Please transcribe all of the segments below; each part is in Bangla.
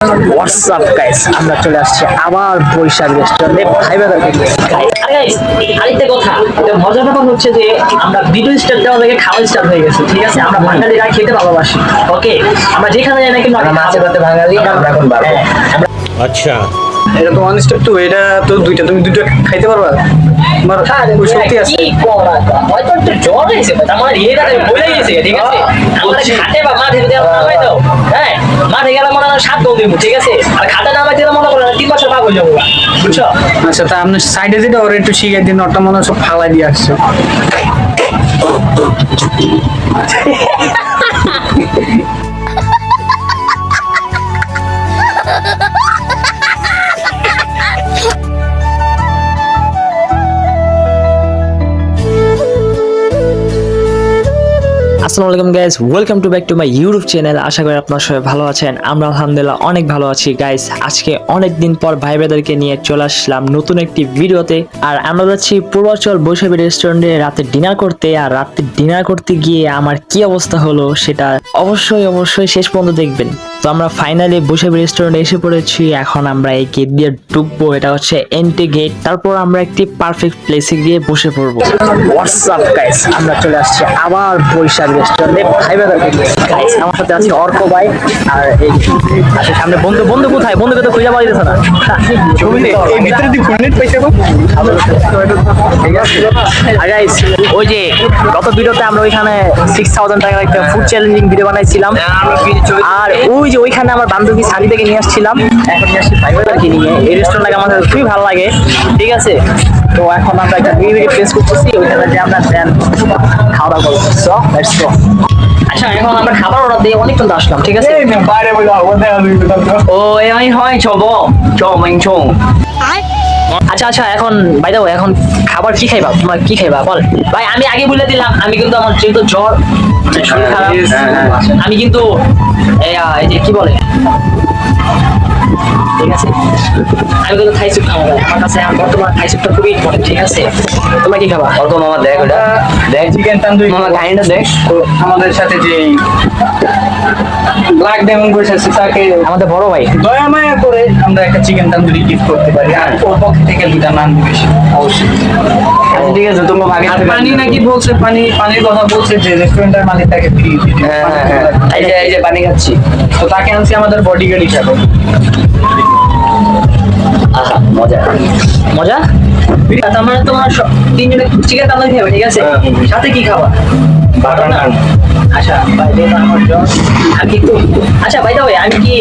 হোয়াটসঅ্যাপ গাইস আমরা চলে আসছি আবার বৈশাখ রেস্টুরেন্টে ভাই বাদার আরেকটা কথা মজার ব্যাপার হচ্ছে যে আমরা ভিডিও স্টার দেওয়া থেকে খাওয়া স্টার হয়ে গেছে ঠিক আছে? আমরা বাঙালিরা খেতে ভালোবাসি ওকে আমরা যেখানে যাই না কিন্তু আমরা মাছে ভাতে বাঙালি হ্যাঁ, আমরা এখন হ্যাঁ। আচ্ছা। এরকম ওয়ান স্টেপ এটা তো দুইটা তুমি দুইটা খাইতে পারবা? তোমার হ্যাঁ, ওই শক্তি আছে? হয়তো একটু জ্বর হয়েছে আমার বলে গেছে ঠিক আছে? আমরা খাটে বা মাঠে দেওয়া হ্যাঁ? মাঠে গেলে মনে হয় সাত দিব ঠিক আছে? আর খাতা নামাই দিলে মনে করেন তিন বছর পাগল যাব বুঝছ? আচ্ছা তা আপনি সাইডে যেটা ওর একটু শিখাই দিন ওটা মনে হয় সব ফালাই দিয়ে আসছে। আসসালামু আলাইকুম guys welcome to back to my YouTube channel আশা করি আপনার সবাই ভালো আছেন, আমরা আলহামদুলিল্লাহ অনেক ভালো আছি। গাইস আজকে অনেক দিন পর ভাই ব্রাদারকে নিয়ে চলে আসলাম নতুন একটি ভিডিওতে। আর আমরা যাচ্ছি পূর্বাচল বৈশাখী রেস্টুরেন্টে রাতে ডিনার করতে। আর রাতে ডিনার করতে গিয়ে আমার কি অবস্থা হলো সেটা অবশ্যই অবশ্যই শেষ পর্যন্ত দেখবেন। তো আমরা ফাইনালি বৈশাখী রেস্টুরেন্টে এসে পড়েছি। এখন আমরা এই গেট দিয়ে ঢুকবো। এটা হচ্ছে এন্ট্রি গেট তারপর আমরা একটি পারফেক্ট প্লেসে গিয়ে বসে পড়ব। হোয়াটসঅ্যাপ গাইস আমরা চলে আসছি আবার বৈশাখ রেস্টুরেন্টে ভাই গাইস আমার সাথে আছে অর্ক ভাই আর এই আছে সামনে বন্ধু। বন্ধু কোথায়? বন্ধুকে তো খুঁজে পাওয়া যেতেছে না। এই ভিতরে দি ঘুরনেট পাইছে গো। আর guys, ওই যে গত ভিডিওতে আমরা ওইখানে সিক্স থাউজেন্ড টাকার একটা ফুড চ্যালেঞ্জিং ভিডিও বানাইছিলাম। আর ওই যে ওইখানে আমার বান্ধবী শাড়ি থেকে নিয়ে আসছিলাম। এখন নিয়ে আসছি ফাইবার কিনে নিয়ে। এই রেস্টুরেন্টটাকে আমাদের খুবই ভালো লাগে। ঠিক আছে? তো এখন আমরা একটা বিয়ে বিয়ে টেস্ট করতেছি ওইখানে যে আমরা দেন খাওয়া দাওয়া করব। সো লেটস গো আচ্ছা এখন আমরা খাবার অর্ডার দিয়ে অনেকক্ষণ তো আসলাম। ঠিক আছে? ও এই হয় চব চমিং চং আচ্ছা আচ্ছা এখন ভাই দাও এখন খাবার কি খাইবা? তোমার কি খাইবা? বল। ভাই আমি আগে বলে দিলাম আমি কিন্তু আমার যেহেতু জ্বর শরীর খারাপ আমি কিন্তু এই যে কি বলে? ঠিক আছে? আমি কিন্তু থাই স্যুপ খাব আমার কাছে বর্তমান থাই স্যুপটা খুবই ইম্পর্টেন্ট ঠিক আছে? তোমরা কি খাবা? অল্প মামা দেখ ওটা। দেখ। চিকেন তান্দুরি মামা কাহিনীটা দেখ। তো আমাদের সাথে যে ব্ল্যাক ডেমন বসে তাকে আমাদের বড় ভাই। দয়া মায়া করে আমরা একটা চিকেন তান্দুরি গিফট করতে পারি। আর ওর পক্ষ থেকে দুটা নান দিবে অবশ্যই। ঠিক আছে তোমরা ভাগে পানি নাকি বলছে পানি পানির কথা বলছে যে রেস্টুরেন্টের মালিক তাকে ফ্রি হ্যাঁ হ্যাঁ হ্যাঁ। এই যে এই যে পানি খাচ্ছি। তো তাকে আনছি আমাদের বডিগার্ড হিসাবে। আহা মজা। মজা? মানে তিনজনে চিকেন তান্দুরি খাবে ঠিক আছে? সাথে কি খাবা? বাটার নান। আচ্ছা ভাই যেহেতু আমার আর কিন্তু আচ্ছা ভাই দাও আমি কি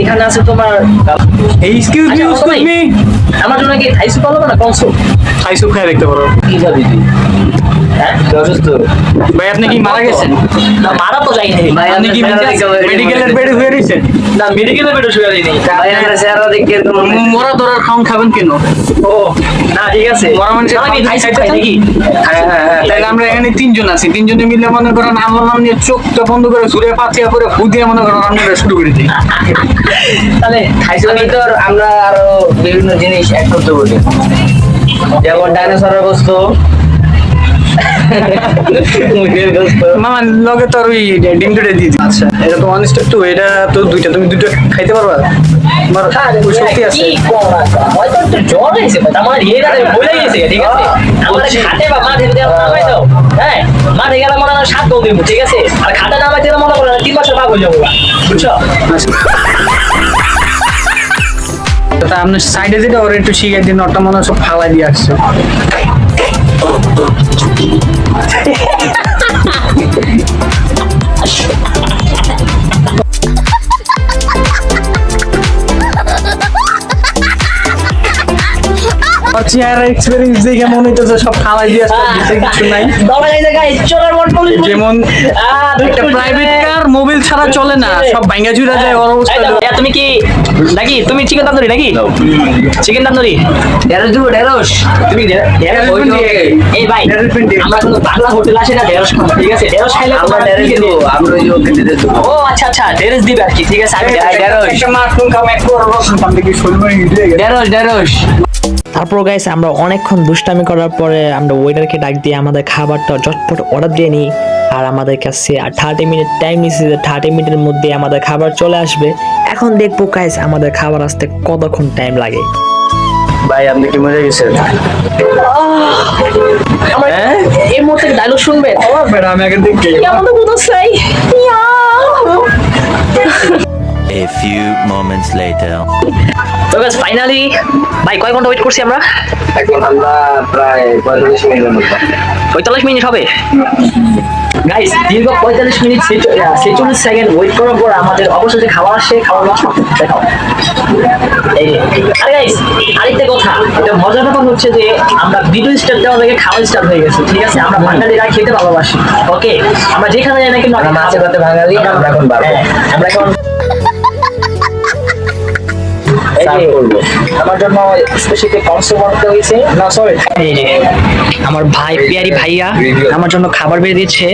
এখানে আছে তোমার এক্সকিউজ মি আচ্ছা, এক্সকিউজ মি আমার জন্য কি থাই স্যুপ ভালো না কম স্যুপ থাই স্যুপ খাই দেখতে পারো। কি খাবি তুই? হ্যাঁ? ভাই আপনি কি মারা গেছেন? না মারা তো যাই নাই আপনি কি মেডিকেলের বেডে হয়ে রয়েছেন? না মেডিকেলে বেডে শুয়ে ভাই আমরা দেখে মরা ধরার খাওন খাবেন কেন? ও না ঠিক আছে। মরা মানুষের আমি থাই স্যুপ খাই নাকি? হ্যাঁ হ্যাঁ হ্যাঁ তাহলে আমরা এখানে তিনজন আছি। তিনজনে মিলে মনে করেন আমার নাম নিয়ে চোখটা বন্ধ করে সুরে পাতিয়া করে ফু মনে করেন আমরা শুরু করে দিই। তাহলে আমি তো আমরা আরও বিভিন্ন জিনিস করতে বলি। যেমন ডাইনোসরের বস্তু মামা লগে তো আর ওই ডিম দুটো দিয়ে দিই আচ্ছা। এটা তো ওয়ান স্টেপ টু এটা তো দুইটা তুমি দুটো খাইতে পারবা? তোমার ওই শক্তি আছে। জ্বর হয়েছে আমার এটা বলে গেছে ঠিক আছে? আমাদের খাটে বা মাঠে আমরা নামাই দাও হ্যাঁ মাঠে গেলে মনে হয় সাত দিব ঠিক আছে? আর খাটে নামাই দিলে মনে করো তিন বছর পাগল যাব বুঝছ। তা আপনি সাইডে যেটা ওর একটু শিখাই দিন ওটা মনে হয় সব ফালাই দিয়ে আসছে। Yeah. আর চেহারা এক্সপেরিয়েন্স দেখে মনে হইতেছে সব ফালাই দিয়ে আসছে কিছু নাই। দৌড়া জায়গায় চলার মন পুলিশ যেমন একটা প্রাইভেট কার মোবিল ছাড়া চলে না সব ভাঙ্গা চুরা যায় ওর অবস্থা তুমি কি নাকি? তুমি চিকেন তান্দুরি নাকি? চিকেন তান্দুরি? ঢেঁড়স দিব ঢেঁড়স। তুমি ঢে- ঢেঁড়স ঢেঁড়স ওই তো- দিয়ে। এই ভাই আমরা কিন্তু বাংলা হোটেল আসে না ঢেঁড়স ঠিক আছে? ঢেঁড়স খাইলে আমরা তোমার ডাইরেক্ট কি দেবো দেবো? আমরা ওই যে দেবো। ও আচ্ছা আচ্ছা ঢেঁড়স দিবে আর কি ঠিক আছে আমি ঢেঁড়স একটা মাশরুম খাম এক বড় রসুন খাম দেখি শরীর হয়ে গেছে। ঢেঁড়স ঢেঁড়স। তারপর গাইস আমরা অনেকক্ষণ দুষ্টামি করার পরে আমরা ওয়েটারকে ডাক দিয়ে আমাদের খাবারটা ঝটপট অর্ডার দিয়ে নিই। আর আমাদের কাছে আর থার্টি মিনিট টাইম নিচ্ছে যে থার্টি মিনিটের মধ্যে আমাদের খাবার চলে আসবে। এখন দেখব গাইস আমাদের খাবার আসতে কতক্ষণ টাইম লাগে। ভাই আপনি কি মরে গেছেন? আমার এই মুহূর্তে ডায়লগ শুনবেন? আমি আগে দেখি কেমন তো বুঝতে চাই A few moments later. তো গাইস ফাইনালি ভাই কয় ঘণ্টা ওয়েট করছি আমরা? এখন আমরা প্রায় পঁয়তাল্লিশ মিনিটের মতো পঁয়তাল্লিশ মিনিট হবে। গাইস দীর্ঘ পঁয়তাল্লিশ মিনিট ছেচল্লিশ সেকেন্ড ওয়েট করার পর আমাদের অবশেষে খাবার আসে খাবার দেখাও। এই গাইস আরেকটা কথা এটা মজার ব্যাপার হচ্ছে যে আমরা ভিডিও স্টার্ট দেওয়া থেকে খাওয়া স্টার্ট হয়ে গেছে ঠিক আছে? আমরা বাঙালিরা খেতে ভালোবাসি ওকে আমরা যেখানে যাই না কিন্তু আমরা মাছে ভাতে বাঙালি আমরা এখন হ্যাঁ, আমরা এখন সার্ভ করব। আমার জন্য স্পেশালি বানাতে হয়েছে। না সরি এই যে আমার ভাই পিয়ারি ভাইয়া আমার জন্য খাবার বেড়ে দিচ্ছে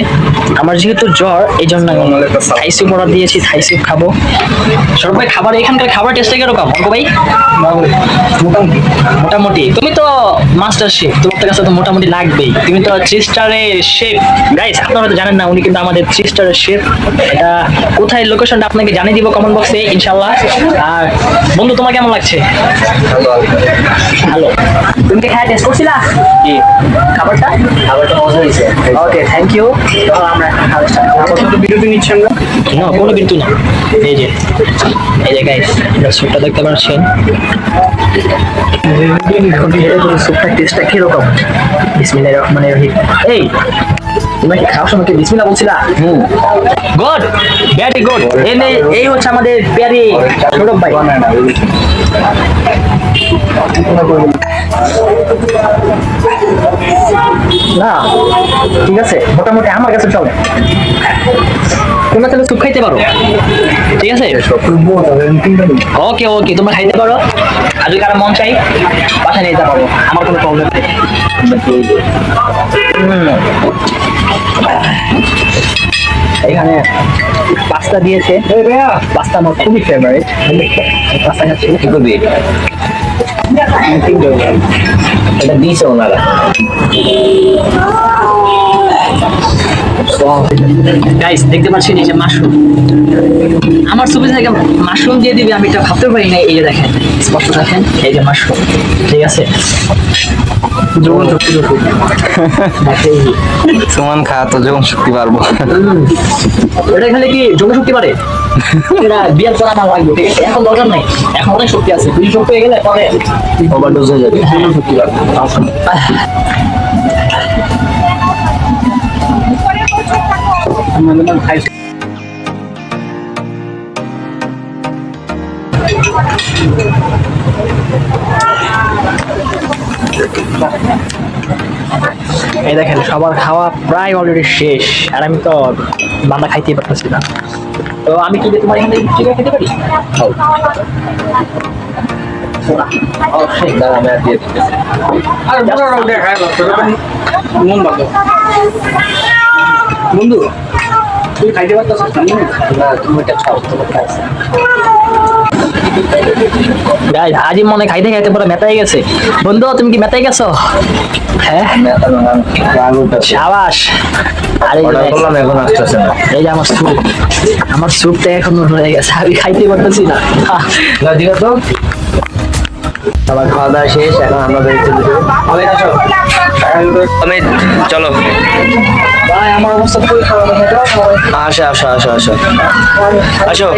আমার যেহেতু জ্বর এই জন্য থাই স্যুপ অর্ডার দিয়েছি থাই স্যুপ খাব। সরব ভাই খাবার এখানকার খাবার কীরকম অঙ্ক ভাই? মোটামুটি। তুমি তো মাস্টার শেফ তোমার কাছে তো মোটামুটি লাগবেই। তুমি তো থ্রি স্টারের শেফ গাইস আপনারা হয়তো জানেন না উনি কিন্তু আমাদের থ্রি স্টারের শেফ এটা কোথায় লোকেশনটা আপনাকে জানিয়ে দিব কমেন্ট বক্সে ইনশাল্লাহ আর বন্ধু তোমার কেমন লাগছে? ভালো। তুমি কি হ্যাঁ টেস্ট করছিলা? কি? খাবারটা? খাবারটা মজা হয়েছে। ওকে থ্যাংক ইউ আমরা start করব। বিরতি নিচ্ছেন না? না কোনো কিন্তু না। এই যে এই যে গাইস স্যুপটা দেখতে পাচ্ছেন। স্যুপটা টেস্টটা কীরকম বিসমিল্লাহির রহমানির রহিম এই তোমরা কি খাওয়ার সময় কি বিসমিল্লাহ বলছিলা? হুম। গুড ভেরি গুড এনে এই হচ্ছে আমাদের প্যারি ছোট ভাই। না ঠিক আছে মোটামুটি আমার কাছে চলে। তোমরা তাহলে স্যুপ খাইতে পারো। ঠিক আছে? ওকে ওকে তোমরা খাইতে পারো। আর যদি কারও মন চাই বাসায় নিয়ে যেতে পারো। আমার কোনো প্রবলেম নেই। এখানে পাস্তা দিয়েছে। পাস্তা আমার খুবই ফেভারিট পাস্তা খাচ্ছি। করবি? এটা দিয়েছে ওনারা। গাইস দেখতে পাচ্ছেন এই যে মাশরুম। আমার ছবি থেকে মাশরুম দিয়ে দিবে আমি এটা ভাবতে পারি না এই যে দেখেন স্পষ্ট দেখেন এই যে মাশরুম ঠিক আছে? শক্তি সুমন খা তো যখন শক্তি পারব এটা এখানে কি যৌন শক্তি পারে এটা বিয়ার পর আমার লাগবে ঠিক আছে? এখন দরকার নাই এখন অনেক শক্তি আছে দুই শক্তি হয়ে গেলে পরে ওভারডোজ হয়ে যাবে যৌন এই দেখেন সবার খাওয়া প্রায় অলরেডি শেষ আর আমি তো বান্দা খাইতেই পারতেছি না। তো আমি কি তোমার এখানে চিকেন খেতে পারি? ভালো। বন্ধু তুই খাইতে না? তুমি এটা খাও তোমার কাছে গাইজ আজই মনে খাইতে খাইতে পুরো মেতাই গেছে। বন্ধু তুমি কি মেতাই গেছো? হ্যাঁ? সাবাস। আরে এই যে অর্ডার দেখ, করলাম এখন আসতেছে না। এই যে আমার স্যুপ আমার স্যুপটা এখন হয়ে গেছে। আমি খাইতে পারতেছি না। আছে সবার খাওয়া দাওয়া শেষ এখন আমরা বেরিয়ে চলে আমি চলো। ভাই আমার অবস্থা খুবই খারাপ আসো আসো আসো আসো। আসো।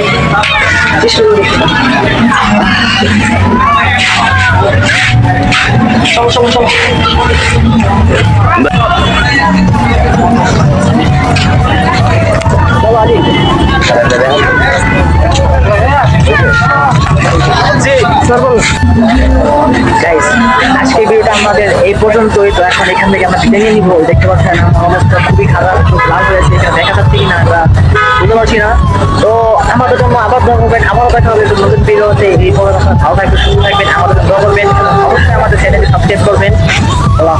চলো চলো চলো। আজকে ভিডিওটা আমাদের এই পর্যন্তই। তো এখন এখান থেকে আমরা বিদায় নিবো। দেখতে পাচ্ছেন, আমার অবস্থা খুবই খারাপ, খুব লাভ হয়েছে এটা দেখা যাচ্ছে কিনা আমরা বুঝতে পারছি না। তো আমাদের জন্য আবার দোয়া করবেন, আবারও দেখা হবে নতুন ভিডিওতে এই পর্যন্ত ভালো থাকবেন, সুস্থ থাকবেন, আমাদের দোয়া করবেন। অবশ্যই আমাদের চ্যানেলটি সাবস্ক্রাইব করবেন। আল্লাহ